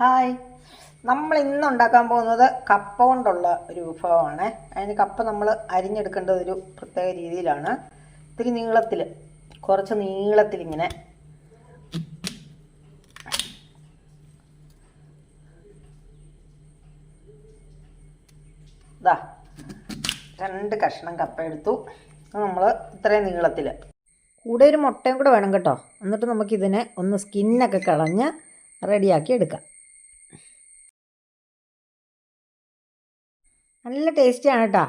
Hi. നമ്മൾ ഇന്ന് ഉണ്ടാക്കാൻ പോകുന്നത് കപ്പ കൊണ്ടുള്ള ഒരു വിഭവമാണ്. അതിന് കപ്പ നമ്മൾ അരിഞ്ഞെടുക്കേണ്ടത് ഒരു പ്രത്യേക രീതിയിലാണ്. ഇത്തിരി നീളത്തിൽ കുറച്ച് നീളത്തിൽ ഇങ്ങനെ ഇതാ രണ്ട് കഷ്ണം കപ്പ എടുത്തു. നമ്മൾ ഇത്രയും നീളത്തിൽ. കൂടെ ഒരു മുട്ടയും കൂടെ വേണം കേട്ടോ. എന്നിട്ട് നമുക്കിതിനെ ഒന്ന് സ്കിന്നൊക്കെ കളഞ്ഞ് റെഡിയാക്കി എടുക്കാം. നല്ല ടേസ്റ്റിയാണ് കേട്ടോ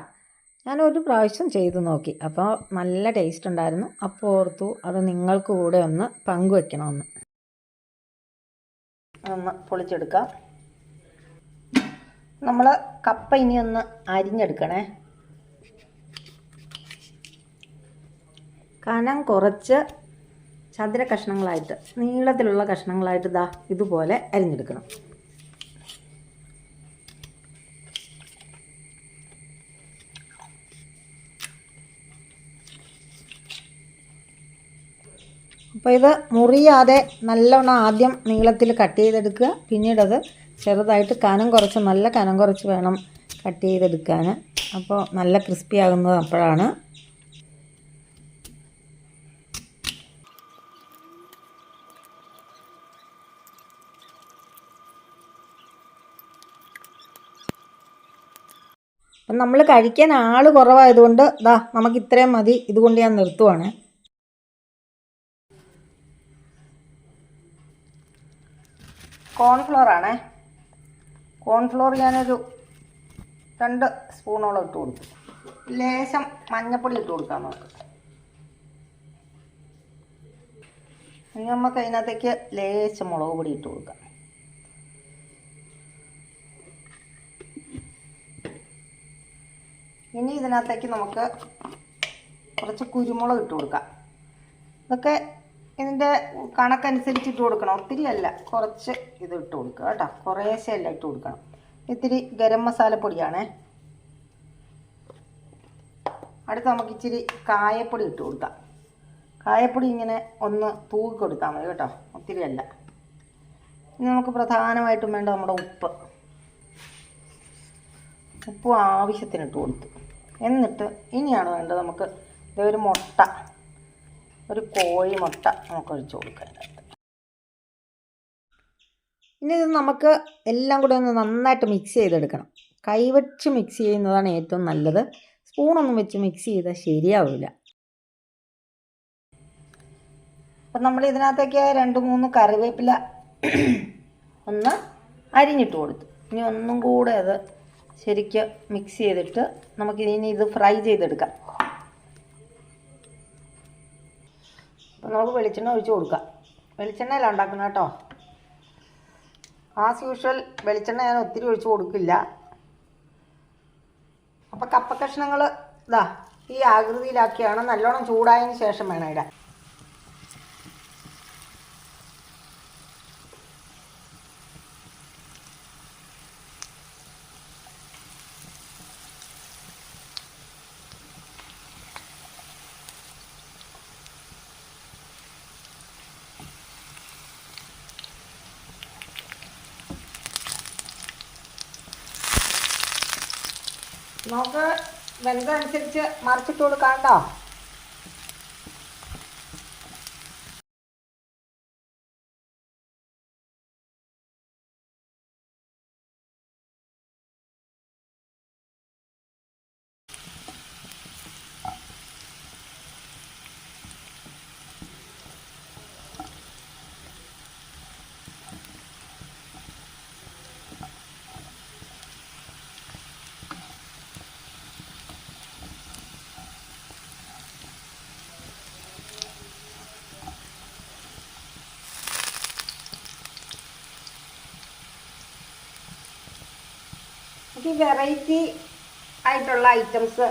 ഞാൻ ഒരു പ്രാവശ്യം ചെയ്ത് നോക്കി. അപ്പോൾ നല്ല ടേസ്റ്റ് ഉണ്ടായിരുന്നു. അപ്പോൾ ഓർത്തു അത് നിങ്ങൾക്ക് കൂടെ ഒന്ന് പങ്കുവെക്കണമെന്ന് ഒന്ന് പൊളിച്ചെടുക്കാം. നമ്മൾ കപ്പ ഇനി ഒന്ന് അരിഞ്ഞെടുക്കണേ. കനം കുറച്ച് ചതുര കഷ്ണങ്ങളായിട്ട് നീളത്തിലുള്ള കഷ്ണങ്ങളായിട്ട് ഇതാ ഇതുപോലെ അരിഞ്ഞെടുക്കണം. അപ്പോൾ ഇത് മുറിയാതെ നല്ലവണ്ണം ആദ്യം നീളത്തിൽ കട്ട് ചെയ്തെടുക്കുക. പിന്നീടത് ചെറുതായിട്ട് കനം കുറച്ച് നല്ല കനം കുറച്ച് വേണം കട്ട് ചെയ്തെടുക്കാൻ. അപ്പോൾ നല്ല ക്രിസ്പി ആകുന്നത് അപ്പോഴാണ്. അപ്പം നമ്മൾ കഴിക്കാൻ ആൾ കുറവായതുകൊണ്ട് ദാ നമുക്ക് ഇത്രയും മതി. ഇതുകൊണ്ട് ഞാൻ നിർത്തുവാണ്. കോൺഫ്ലോർ ആണേ. കോൺഫ്ലോർ ഞാനൊരു രണ്ട് സ്പൂണോളം ഇട്ട് കൊടുക്കും ലേശം മഞ്ഞപ്പൊടി ഇട്ട് കൊടുക്കാം നമുക്ക് ഇനി നമുക്ക് അതിനകത്തേക്ക് ലേശം മുളക് പൊടി ഇട്ട് കൊടുക്കാം. ഇനി ഇതിനകത്തേക്ക് നമുക്ക് കുറച്ച് കുരുമുളക് ഇട്ട് കൊടുക്കാം. ഇതൊക്കെ ഇതിന്റെ കണക്കനുസരിച്ച് ഇട്ട് കൊടുക്കണം. ഒത്തിരി അല്ല കുറച്ച് ഇത് ഇട്ട് കൊടുക്കുക കേട്ടോ. കുറേശ്ശെ ഇട്ട് കൊടുക്കണം. ഇത്തിരി ഗരം മസാലപ്പൊടിയാണേ അടുത്ത് നമുക്ക് ഇച്ചിരി കായപ്പൊടി ഇട്ട് കൊടുക്കാം. കായപ്പൊടി ഇങ്ങനെ ഒന്ന് തൂക്കി കൊടുത്താൽ മതി കേട്ടോ. ഒത്തിരി അല്ല ഇനി നമുക്ക് പ്രധാനമായിട്ടും വേണ്ട നമ്മുടെ ഉപ്പ്. ഉപ്പ് ആവശ്യത്തിന് ഇട്ട് കൊടുത്തു. എന്നിട്ട് ഇനിയാണ് വേണ്ടത് നമുക്ക് ഇതൊരു മുട്ട. ഒരു കോഴി മുട്ട നമുക്ക് ഒഴിച്ച് കൊടുക്കാം അതിനകത്ത് ഇനി ഇത് നമുക്ക് എല്ലാം കൂടെ ഒന്ന് നന്നായിട്ട് മിക്സ് ചെയ്തെടുക്കണം. കൈവച്ച് മിക്സ് ചെയ്യുന്നതാണ് ഏറ്റവും നല്ലത്. സ്പൂണൊന്നും വെച്ച് മിക്സ് ചെയ്താൽ ശരിയാവില്ല അപ്പം നമ്മൾ ഇതിനകത്തേക്ക് രണ്ട് മൂന്ന് കറിവേപ്പില ഒന്ന് അരിഞ്ഞിട്ട് കൊടുത്തു. ഇനി ഒന്നും കൂടെ അത് ശരിക്കും മിക്സ് ചെയ്തിട്ട് നമുക്ക് ഇനി ഇത് ഫ്രൈ ചെയ്തെടുക്കാം. അപ്പം നമുക്ക് വെളിച്ചെണ്ണ ഒഴിച്ച് കൊടുക്കാം. വെളിച്ചെണ്ണയിലാണ് ഉണ്ടാക്കുന്നത് കേട്ടോ. ആസ് യൂഷ്വൽ വെളിച്ചെണ്ണ ഞാൻ ഒത്തിരി ഒഴിച്ച് കൊടുക്കില്ല. അപ്പോൾ കപ്പ കഷ്ണങ്ങൾ ഇതാ ഈ ആകൃതിയിലാക്കിയാണ് നല്ലോണം ചൂടായതിന് ശേഷം വേണം ഇടാൻ. നമുക്ക് വെന്തനുസരിച്ച് മറിച്ചിട്ട് കൊടുക്കാണ്ടോ നമുക്ക് വെറൈറ്റി ആയിട്ടുള്ള ഐറ്റംസ്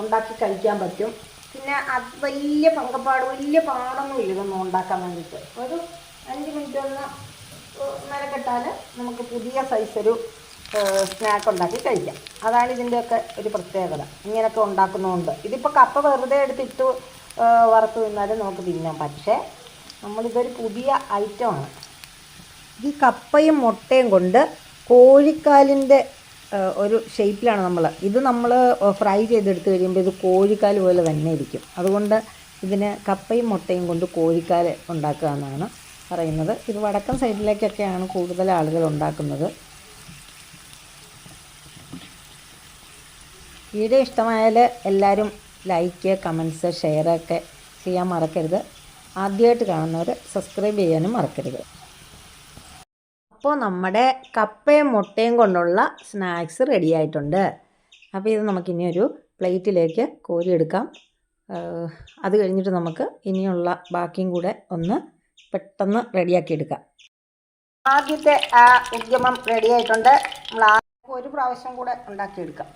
ഉണ്ടാക്കി കഴിക്കാൻ പറ്റും. പിന്നെ അത് വലിയ പങ്കപ്പാട് വലിയ പാടൊന്നും ഇല്ല ഇതൊന്നും ഉണ്ടാക്കാൻ വേണ്ടിയിട്ട്. ഒരു അഞ്ച് മിനിറ്റ് ഒന്ന് മെനക്കെട്ടാൽ നമുക്ക് പുതിയ സൈസ് ഒരു സ്നാക്ക് ഉണ്ടാക്കി കഴിക്കാം. അതാണ് ഇതിന്റെയൊക്കെ ഒരു പ്രത്യേകത. ഇങ്ങനെയൊക്കെ ഉണ്ടാക്കുന്നതുകൊണ്ട്. ഇതിപ്പോൾ കപ്പ വെറുതെ എടുത്തിട്ട് വറുത്ത് തിന്നാലും നമുക്ക് തിന്നാം. പക്ഷേ നമ്മളിതൊരു പുതിയ ഐറ്റമാണ് ഈ കപ്പയും മുട്ടയും കൊണ്ട് കോഴിക്കാലിന്റെ ഒരു ഷേപ്പിലാണ് നമ്മൾ ഇത് നമ്മൾ ഫ്രൈ ചെയ്തെടുത്ത് കഴിയുമ്പോൾ ഇത് കോഴിക്കാൽ പോലെ തന്നെ ഇരിക്കും. അതുകൊണ്ട് ഇതിന് കപ്പയും മുട്ടയും കൊണ്ട് കോഴിക്കാൽ ഉണ്ടാക്കുക എന്നാണ് പറയുന്നത്. ഇത് വടക്കൻ സൈഡിലേക്കൊക്കെയാണ് കൂടുതൽ ആളുകൾ ഉണ്ടാക്കുന്നത്. വീഡിയോ ഇഷ്ടമായാൽ എല്ലാവരും ലൈക്ക് കമൻസ് ഷെയർ ഒക്കെ ചെയ്യാൻ മറക്കരുത്. ആദ്യമായിട്ട് കാണുന്നവർ സബ്സ്ക്രൈബ് ചെയ്യാനും മറക്കരുത്. അപ്പോൾ നമ്മുടെ കപ്പയും മുട്ടയും കൊണ്ടുള്ള സ്നാക്സ് റെഡി ആയിട്ടുണ്ട്. അപ്പോൾ ഇത് നമുക്കിനി ഒരു പ്ലേറ്റിലേക്ക് കോരിയെടുക്കാം. അത് കഴിഞ്ഞിട്ട് നമുക്ക് ഇനിയുള്ള ബാക്കിയും കൂടെ ഒന്ന് പെട്ടെന്ന് റെഡിയാക്കി എടുക്കാം. ആദ്യത്തെ ആ ഉദ്യമം റെഡിയായിട്ടുണ്ട് നമ്മൾ ഒരു പ്രാവശ്യം കൂടെ ഉണ്ടാക്കിയെടുക്കാം.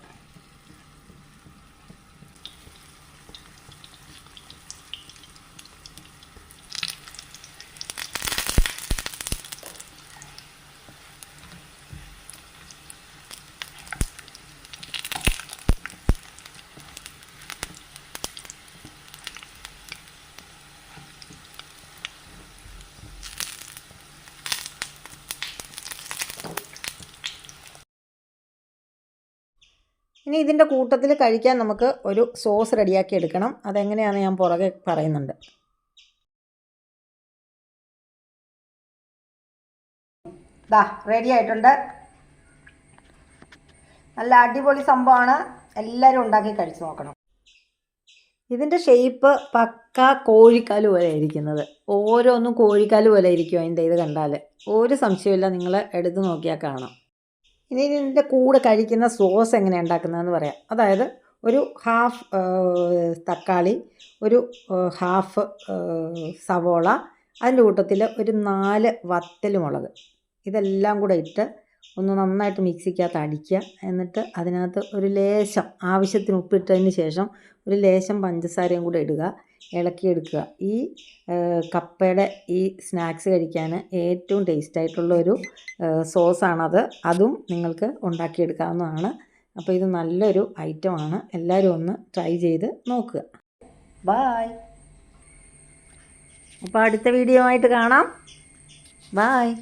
ഇനി ഇതിന്റെ കൂട്ടത്തിൽ കഴിക്കാൻ നമുക്ക് ഒരു സോസ് റെഡിയാക്കി എടുക്കണം. അതെങ്ങനെയാണെന്ന് ഞാൻ പുറകെ പറയുന്നുണ്ട്. ദാ റെഡി ആയിട്ടുണ്ട്. നല്ല അടിപൊളി സംഭവമാണ്. എല്ലാവരും ഉണ്ടാക്കി കഴിച്ചു നോക്കണം. ഇതിന്റെ ഷേപ്പ് പക്ക കോഴിക്കാൽ പോലെ ഇരിക്കുന്നത്. ഓരോന്നും കോഴിക്കാൽ പോലെ ഇരിക്കും അതിന്റെ ഇത് കണ്ടാൽ ഒരു സംശയമില്ല നിങ്ങൾ എടുത്ത് നോക്കിയാൽ കാണാം. ഇനി ഇതിന്റെ കൂടെ കഴിക്കുന്ന സോസ് എങ്ങനെ ഉണ്ടാക്കുന്നതെന്ന് പറയാം. അതായത് ഒരു ഹാഫ് തക്കാളി ഒരു ഹാഫ് സവോള അതിന്റെ കൂട്ടത്തിൽ ഒരു നാല് വത്തൽ മുളക്. ഇതെല്ലാം കൂടെ ഇട്ട് ഒന്ന് നന്നായിട്ട് മിക്സിക്കകത്ത് അടിക്കുക. എന്നിട്ട് അതിനകത്ത് ഒരു ലേശം ആവശ്യത്തിന് ഉപ്പിട്ടതിന് ശേഷം ഒരു ലേശം പഞ്ചസാരയും കൂടെ ഇടുക. ഇളക്കിയെടുക്കുക. ഈ കപ്പയുടെ ഈ സ്നാക്സ് കഴിക്കാൻ ഏറ്റവും ടേസ്റ്റായിട്ടുള്ളൊരു സോസാണത്. അതും നിങ്ങൾക്ക് ഉണ്ടാക്കിയെടുക്കാവുന്നതാണ്. അപ്പോൾ ഇത് നല്ലൊരു ഐറ്റമാണ്. എല്ലാവരും ഒന്ന് ട്രൈ ചെയ്ത് നോക്കുക. ബായ് അപ്പോൾ അടുത്ത വീഡിയോ ആയിട്ട് കാണാം. ബായ്